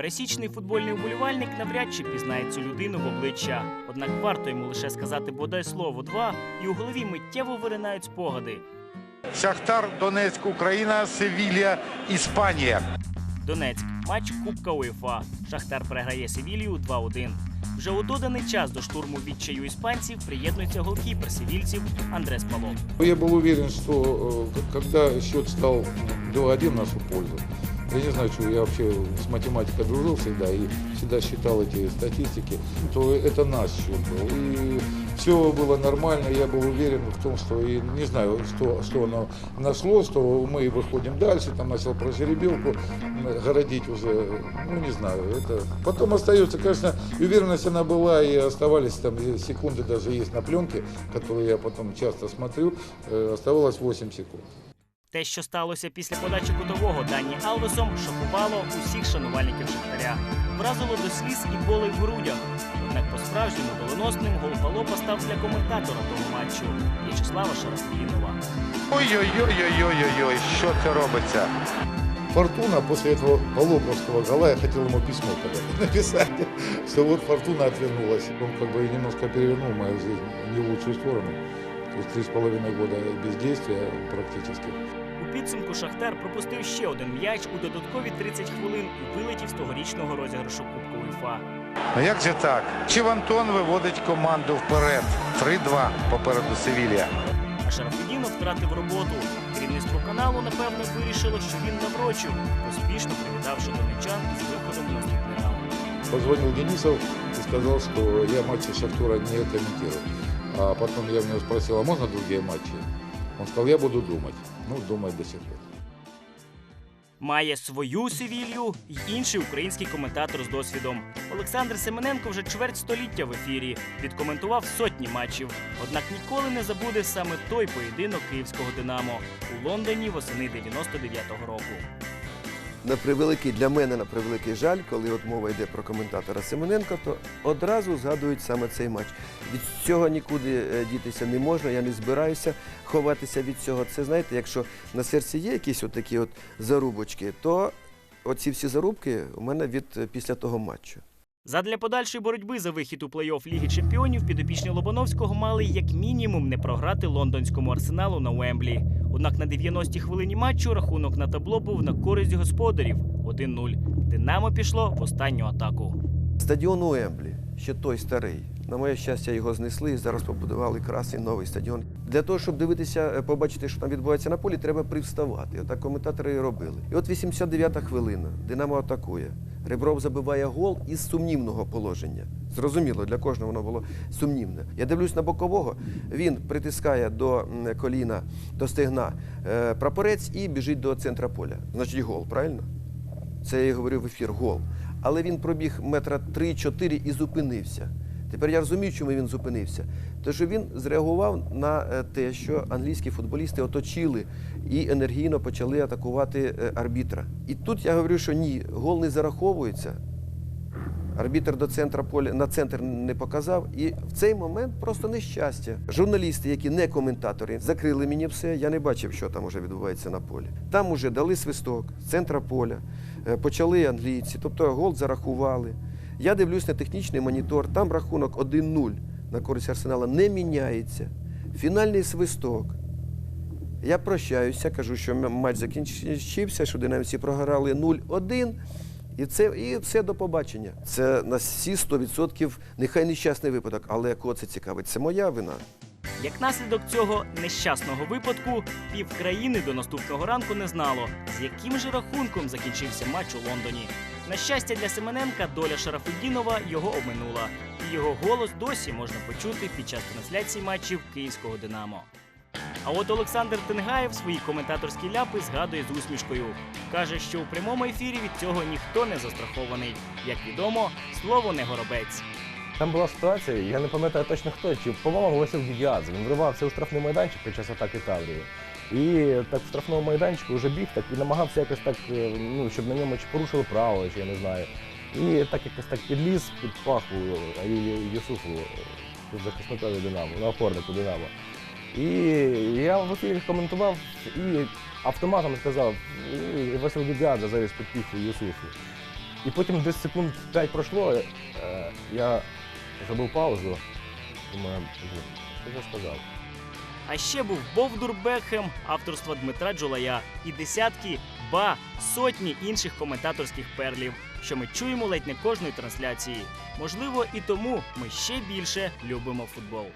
Пересічний футбольний уболівальник навряд чи пізнає цю людину в обличчя. Однак варто йому лише сказати бодай слово два, і у голові миттєво виринають спогади. Шахтар, Донецьк, Україна, Севілья, Іспанія. Донецьк. Матч Кубка УЄФА. Шахтар переграє Севілію 2-1. Вже у доданий час до штурму відчаю іспанців приєднується голкіпер севільців Андрес Палов. Я был уверен, что э, к- когда счет стал 2-1 в нашу пользу, я не знаю, что я вообще с математикой дружил всегда и всегда считал эти статистики, то это наш счет был. И все было нормально, я был уверен в том, что и не знаю, что, что оно нашло, что мы выходим дальше, там начал про жеребилку городить уже, ну не знаю, это потом остается, конечно, уверенность она была, и оставались там секунды даже есть на пленке, которые я потом часто смотрю, э, оставалось 8 секунд. Те, що сталося після подачі кутового Дані Алвесом, шокувало усіх шанувальників Шахтаря. Вразило до сліз і болей в грудях. Однак по-справжньому доленосним гол Палопа став для коментатора того матчу В'ячеслава Шарафіїнова. Ой-ой-ой-ой-ой-ой, що це робиться? Фортуна после этого Полоповского гола, я хотел ему письмо когда написать, что вот Фортуна отвернулась. Он как бы немножко перевернул мою жизнь не в лучшую сторону. То есть три с половиной года бездействия практически. У підсумку Шахтар пропустив ще один м'яч у додаткові 30 хвилин і вилетів з тогорічного розіграшу Кубку УЄФА. Ну як же так? Чивантон виводить команду вперед. 3-2 попереду Севілья. А Шарафудінов втратив роботу. Керівництво каналу, напевно, вирішило, що він наврочив, успішно привітавши донечан з виходом наступний раунд. Позвонил Денисов и сказал, что я матчи Шахтера не комментирую. А потом я у него спросил, а можно другие матчи? Он сказал, я буду думать. Ну, думает до сих пор. Має свою Севілью й інший український коментатор з досвідом. Олександр Семененко вже чверть століття в ефірі. Відкоментував сотні матчів. Однак ніколи не забуде саме той поєдинок київського Динамо у Лондоні восени 99-го року. На превеликий для мене на превеликий жаль, коли от мова йде про коментатора Семененка, то одразу згадують саме цей матч. Від цього нікуди е, дітися не можна. Я не збираюся ховатися від цього. Це знаєте, якщо на серці є якісь от такі от зарубочки, то оці всі зарубки у мене від е, після того матчу. Задля подальшої боротьби за вихід у плей-офф Ліги Чемпіонів підопічні Лобановського мали як мінімум не програти лондонському арсеналу на Уемблі. Однак на 90-й хвилині матчу рахунок на табло був на користь господарів 1-0. Динамо пішло в останню атаку. Стадіон Уемблі, ще той старий. На моє щастя, його знесли і зараз побудували красний новий стадіон. Для того, щоб дивитися, е, побачити, що там відбувається на полі, треба привставати. Отак коментатори і робили. І от 89-та хвилина. Динамо атакує. Ребров забиває гол із сумнівного положення. Зрозуміло, для кожного воно було сумнівне. Я дивлюсь на бокового, він притискає до коліна, до стегна е, прапорець і біжить до центра поля. Значить, гол, правильно? Це я і говорив в ефір гол. Але він пробіг метра 3-4 і зупинився. Тепер я розумію, чому він зупинився. Тому що він зреагував на е, те, що англійські футболісти оточили і енергійно почали атакувати е, арбітра. І тут я говорю, що ні, гол не зараховується. Арбітр до центра поля на центр не показав, і в цей момент просто нещастя. Журналісти, які не коментатори, закрили мені все. Я не бачив, що там уже відбувається на полі. Там уже дали свисток з центра поля, е, почали англійці, тобто гол зарахували. Я дивлюсь на технічний монітор, там рахунок 1-0 на користь арсенала не міняється. Фінальний свисток. Я прощаюся, кажу, що матч закінчився, що динамівці програли 0-1. І це і все до побачення. Це на всі 100% нехай нещасний випадок, але кого це цікавить? Це моя вина. Як наслідок цього нещасного випадку, пів країни до наступного ранку не знало, з яким же рахунком закінчився матч у Лондоні. На щастя для Семененка доля Шарафуддінова його обминула, і його голос досі можна почути під час трансляції матчів київського Динамо. А от Олександр Тенгаєв свої коментаторські ляпи згадує з усмішкою. Каже, що у прямому ефірі від цього ніхто не застрахований. Як відомо, слово не горобець. Там була ситуація, я не пам'ятаю точно хто, чи по-моєму Василь Гігіадзе. Він вривався у штрафний майданчик під час атаки Таврії. І так в штрафному майданчику вже біг так і намагався якось так, е, ну, щоб на ньому чи порушили право, чи я не знаю. І так якось так підліз під паху Юсуфу, е, захисникові Динамо, на опорнику Динамо. І я в ефірі коментував і автоматом сказав, «І Василь Гігіадзе завіз під піху Юсуфу. І потім десь секунд 5 пройшло, е, я зробив паузу. Думаю, що я сказав? А ще був Бовдур Бекхем, авторства Дмитра Джулая, і десятки, ба, сотні інших коментаторських перлів, що ми чуємо ледь не кожної трансляції. Можливо, і тому ми ще більше любимо футбол.